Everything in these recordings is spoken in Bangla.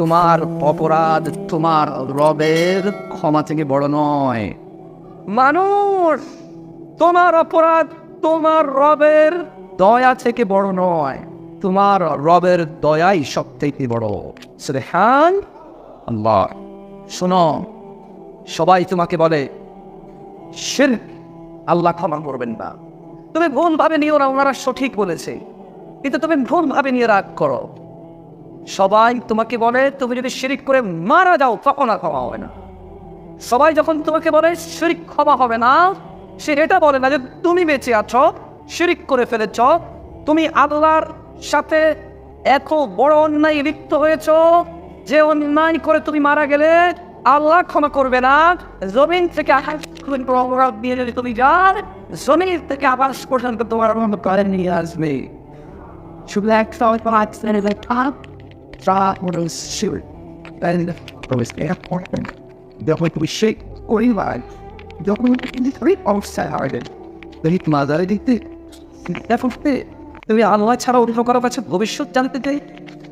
তোমার অপরাধ তোমার রবের ক্ষমা থেকে বড় নয়। মানুষ, তোমার অপরাধ তোমার রবের দয়া থেকে বড় নয়। তোমার রবের দয়াই সব থেকে বড়। হ্যাঁ আল্লাহ। শোনো, সবাই তোমাকে বলে শির আল্লাহ ক্ষমা করবেন না। তুমি ভুল ভাবে নিও না, ওনারা সঠিক বলেছে। কিন্তু তুমি ভুল ভাবে নিয়ে রাগ করো। সবাই তোমাকে বলে, তুমি যদি শিরিক করে মারা যাও, তখন আর ক্ষমা হবে না। সবাই যখন তোমাকে বলে, শিরিক ক্ষমা হবে না, সে এটা বলে না যে, তুমি বেঁচে আছো, শিরিক করে ফেলেছ, তুমি আল্লাহর সাথে এত বড় অন্যায় লিপ্ত হয়েছ যে অন্যায় করে তুমি মারা গেলে আল্লাহ ক্ষমা করবে না। জমিন থেকে তুমি যান জমিন থেকে আকাশ পর্যন্ত তোমার মতো করে নিয়ে আসবে। শুধু একটা drop one of those shoot. And it was important. The way we shake or realize the way we three offset hardened. The hit mother did it. Therefore, তুমি আল্লাহ ছাড়া অন্য কারও কাছে ভবিষ্যৎ জানতে চাই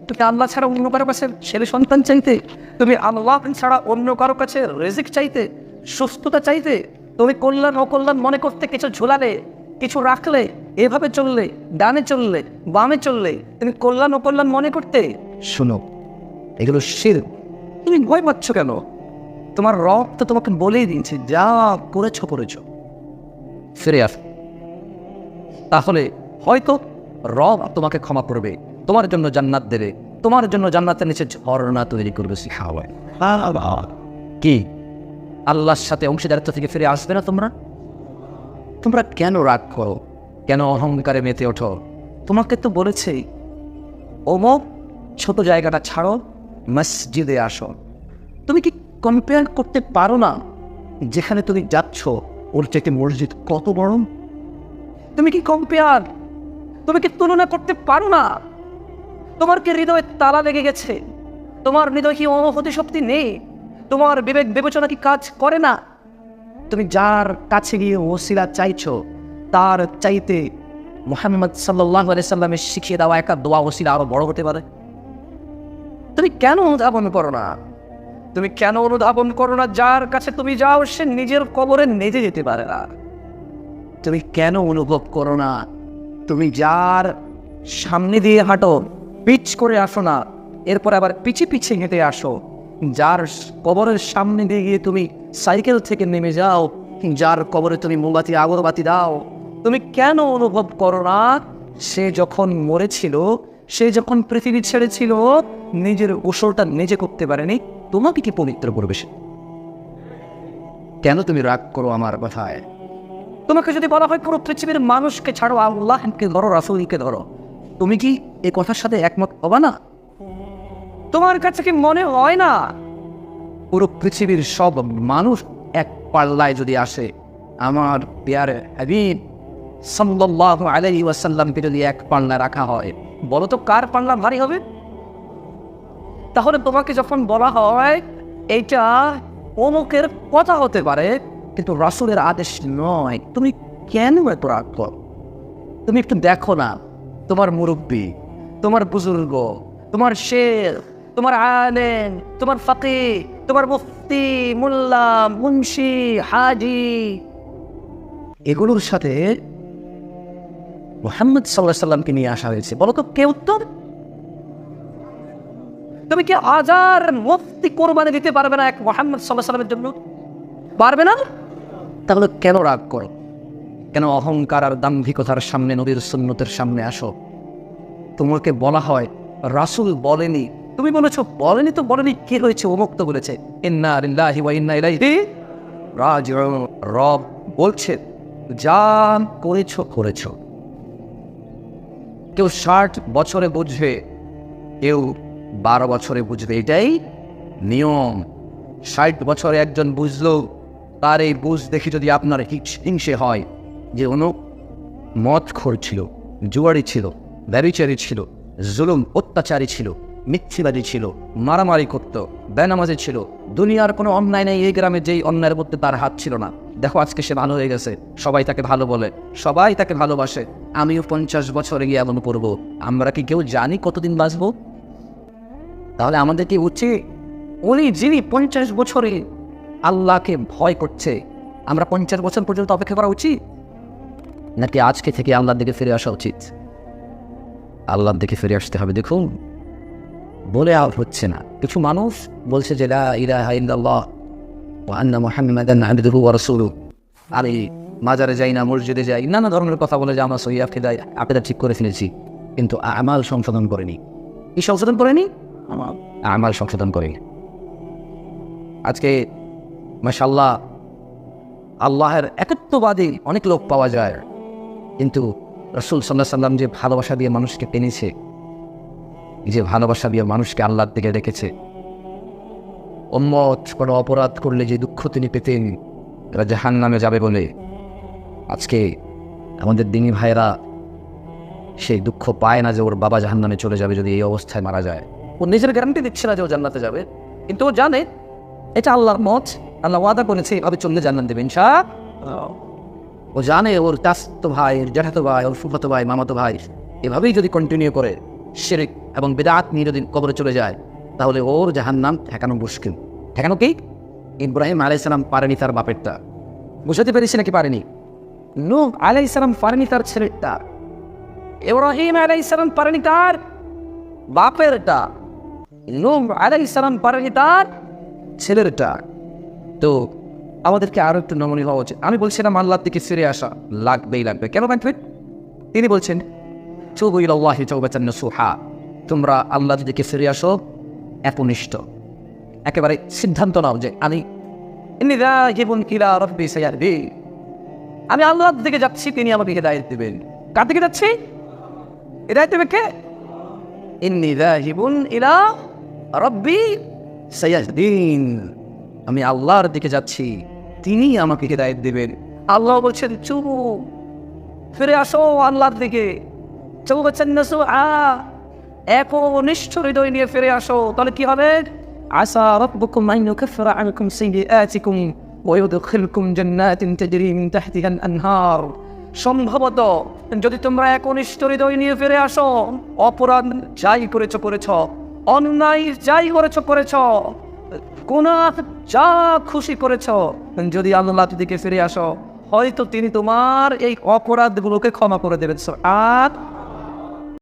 তুমি আল্লাহ ছাড়া অন্য কারও কাছে ছেলে সন্তান চাইতে তুমি আল্লাহ ছাড়া অন্য কারও কাছে রেজিক চাইতে সুস্থতা চাইতে তুমি কল্যাণ অকল্যাণ মনে করতে কিছু ঝোলালে কিছু রাখলে এভাবে চললে ডানে চললে বামে চললে তুমি কল্যাণ অকল্যাণ মনে করতে? শোনো এগুলো শির। তুমি ভয় পাচ্ছ কেন? তোমার রব তো তোমাকে বলেই দিয়েছে যা করেছ করেছ। ফিরে আস। তাহলে হয়তো রব তোমাকে ক্ষমা করবে তোমার জন্য জান্নাত দেবে তোমার জন্য জান্নাতের নিচে ঝর্ণা তৈরি করবে শিখাওয়ায়। কি? আল্লাহর সাথে অংশীদারিত্ব থেকে ফিরে আসবে না তোমরা? তোমরা কেন রাগ করো? কেন অহংকারে মেতে ওঠো? তোমাকে তো বলেছে অমুক ছোট জায়গাটা ছাড়ো, মসজিদে আসো। তুমি কি কম্পেয়ার করতে পারো না যেখানে তুমি যাচ্ছ? ওর থেকে মসজিদ কত বড়? তুমি কি কম্পেয়ার তুমি কি তুলনা করতে পারো না? তোমার কি হৃদয়ে তালা লেগে গেছে? তোমার হৃদয় কি অনুভূতি শক্তি নেই? তোমার বিবেক বিবেচনা কি কাজ করে না? তুমি যার কাছে গিয়ে ওসিলা চাইছো, তার চাইতে মোহাম্মদ সাল্লাহ সাল্লামের শিখিয়ে দেওয়া একটা দোয়া ওসিলা আরও বড় হতে পারে? তুমি কেন অনুধাবন করো না? তুমি কেন অনুধাবন করো না যার কাছে তুমি যাও, সে নিজের কবরে নিজে যেতে পারে না। তুমি কেন অনুভব করো না? তুমি যার সামনে দিয়ে হাঁটো পিচ করে আসো না, এরপর আবার পিছে পিছে হেঁটে আসো, যার কবরের সামনে দিয়ে গিয়ে তুমি সাইকেল থেকে নেমে যাও। যার কবরে তুমি মোমবাতি, আগরবাতি দাও। তুমি কেন অনুভব করো না? সে যখন মরেছিল, সে যখন পৃথিবী ছেড়েছিল, নিজের গোসলটা নিজে করতে পারেনি, তোমাকে কি পবিত্র করবে সে? কেন তুমি রাগ করো আমার কথায়? তোমাকে যদি বলা হয়, পুরো পৃথিবীর মানুষকে ছাড়ো, আল্লাহকে ধরো, রাসুলকে ধরো। তুমি কি এ কথার সাথে একমত হবা না? তোমার কাছে কি মনে হয় না পুরো পৃথিবীর সব মানুষ এক পাল্লায় যদি আসে, আমার পেয়ারে হাবিব সাল্লাল্লাহু আলাইহি ওয়াসাল্লামকে যদি এক পাল্লা রাখা হয় বলো তো কার পাল্লা ভারী হবে তাহলে তোমাকে যখন বলা হয়, এইটা অমুকের কথা হতে পারে, কিন্তু রাসুলের আদেশ নয় তুমি কেন এত রাগ করো? তুমি একটু দেখো না, তোমার মুরব্বী, তোমার বুজুর্গ, তোমার শের তোমার আলেন তোমার ফাকি তোমার মুফতি, মোল্লা, মুন্সি, হাজি। এগুলোর সাথে মোহাম্মদ সাল্লাহ সাল্লামকে নিয়ে আসা হয়েছে। বলো তো, কে উত্তর? তুমি কি হাজার মুফতি কোরবানি দিতে পারবে না এক মোহাম্মদ সাল্লাহ সাল্লামের জন্য? পারবে না? তাহলে কেন রাগ করো? কেন অহংকার আর দাম্ভিকতার সামনে, নবীর সুন্নতের সামনে আসো? তোমাকে বলা হয়, রাসুল বলেনি তুমি বলেছ, বলেনি তো, বলেনি কে হয়েছে, অমুক তো বলেছে। ইন্না লিল্লাহি ওয়া ইন্না ইলাইহি রাজিউন। রব বলছে যা করেছ করেছ। কেউ ষাট বছরে বুঝবে, কেউ বারো বছরে বুঝবে, এটাই নিয়ম। ষাট বছরে একজন বুঝলো, তার এই বুঝ দেখে যদি আপনার হিংসে হয়, যে অনু মদ খোর ছিল, জুয়ারি ছিল ব্যবিচারী ছিল, জুলুম, অত্যাচারী ছিল মিথ্যিবাদী ছিল, মারামারি করত, বেনামাজি ছিল। দুনিয়ার কোনো অন্যায় নেই এই গ্রামে, যেই অন্যায়ের মধ্যে তার হাত ছিল না। দেখো, আজকে সে ভালো হয়ে গেছে। সবাই তাকে ভালো বলে। সবাই তাকে ভালোবাসে। আমিও পঞ্চাশ বছরে গিয়ে এমন করব। আমরা কি কেউ জানি কতদিন বাঁচবো? তাহলে আমাদের কি উচিত, উনি যিনি পঞ্চাশ বছরে আল্লাহকে ভয় করছে, আমরা পঞ্চাশ বছর পর্যন্ত অপেক্ষা করা উচিত? নাকি আজকে থেকে আল্লাহর দিকে ফিরে আসা উচিত? আল্লাহর দিকে ফিরে আসতে হবে। দেখুন বলে আর হচ্ছে না। কিছু মানুষ বলছে যে আন্না মুহাম্মাদান আবদুহু আরে মাজারে যাই না মসজিদে যাই নানা ধরনের কথা বলে যে আমরা সহি আকিদা আকিদা ঠিক করে ফেলেছি কিন্তু আমাল সংশোধন করেনি। কি সংশোধন করেনি? আমাল। সংশোধন করেনি। আজকে মাশাল্লাহ আল্লাহের একত্ববাদী অনেক লোক পাওয়া যায় কিন্তু রসুল সাল্লাহ সাল্লাম যে ভালোবাসা দিয়ে মানুষকে টেনেছে যে ভালোবাসা দিয়ে মানুষকে আল্লাহর দিকে রেখেছে। উম্মত, কোনো অপরাধ করলে যে দুঃখ তিনি পেতেন এরা জাহান নামে যাবে বলে। আজকে আমাদের দিনী ভাইয়েরা সেই দুঃখ পায় না যে ওর বাবা জাহান নামে চলে যাবে যদি এই অবস্থায় মারা যায়। ও নিজের গ্যারান্টি দিচ্ছে না যে ও জান্নাতে যাবে। কিন্তু ও জানে এটা আল্লাহর মত। আল্লাহ ওয়াদা করেছে, এভাবে চললে জান্নাত দেবেন ইনশা ও জানে ওর চাস্ত ভাই ওর জ্যাঠাতো ভাই, ওর ফুফাতো ভাই, মামাতো ভাই, এভাবেই যদি কন্টিনিউ করে শিরিক এবং বেদাত নিয়ে কবরে চলে যায়, তাহলে ওর জাহান নাম ঠেকানো মুশকিল। ঠেকানো কি? ইব্রাহিম আলাইসালাম পারেনি তার বাপেরটা। বুঝাতে পেরেছি নাকি পারেনি? নূহ আলাইসালাম পারেনি তার ছেলেরটা ইব্রাহিম আলাইসালাম পারেনি তার বাপেরটা। নূহ আলাইসালাম পারেনি তার ছেলেরটা। তো আমাদেরকে আরও একটু নমনীয় হওয়া উচিত। আমি বলছিলাম, আল্লাহর দিকে ফিরে আসা লাগবেই লাগবে। কেন লাগবে তিনি বলছেন চৌবইল্লাহি চৌবাচান্ন সুহা তোমরা আল্লাহর দিকে ফিরে আসো একনিষ্ঠ একেবারে সিদ্ধান্ত নাও যে আমি। আমি আল্লাহর দিকে যাচ্ছি, তিনি আমাকে হেদায়েত দেবেন। কার দিকে যাচ্ছি? হেদায়েত দেবে কে? ইলা রব্বি সায়াহদিন। আমি আল্লাহর দিকে যাচ্ছি, তিনি আমাকে হেদায়েত দেবেন। আল্লাহ বলছেন চুপ ফিরে আসো আল্লাহর দিকে। চৌ বলছেন না আ এক হৃদয় নিয়ে ফিরে আসো। তাহলে কি হবে? আসা রব্বুকুম আন ইউকাফিরা আনকুম সাইয়্যাতিকুম ওয়া ইউদখিলকুম জান্নাতিন তাজরি মিন তাহতিহা আল-আনহার সম্ভবত যদি তোমরা একনিষ্ঠ হৃদয় নিয়ে ফিরে আসো, অপরাধ যাই করেছ করেছ। অন্যায় যাই করেছ করেছ। কোনা যা খুশি করেছ, যদি আল্লাহ দিকে ফিরে আসো, হয়তো তিনি তোমার এই অপরাধগুলোকে ক্ষমা করে দেবেন। আর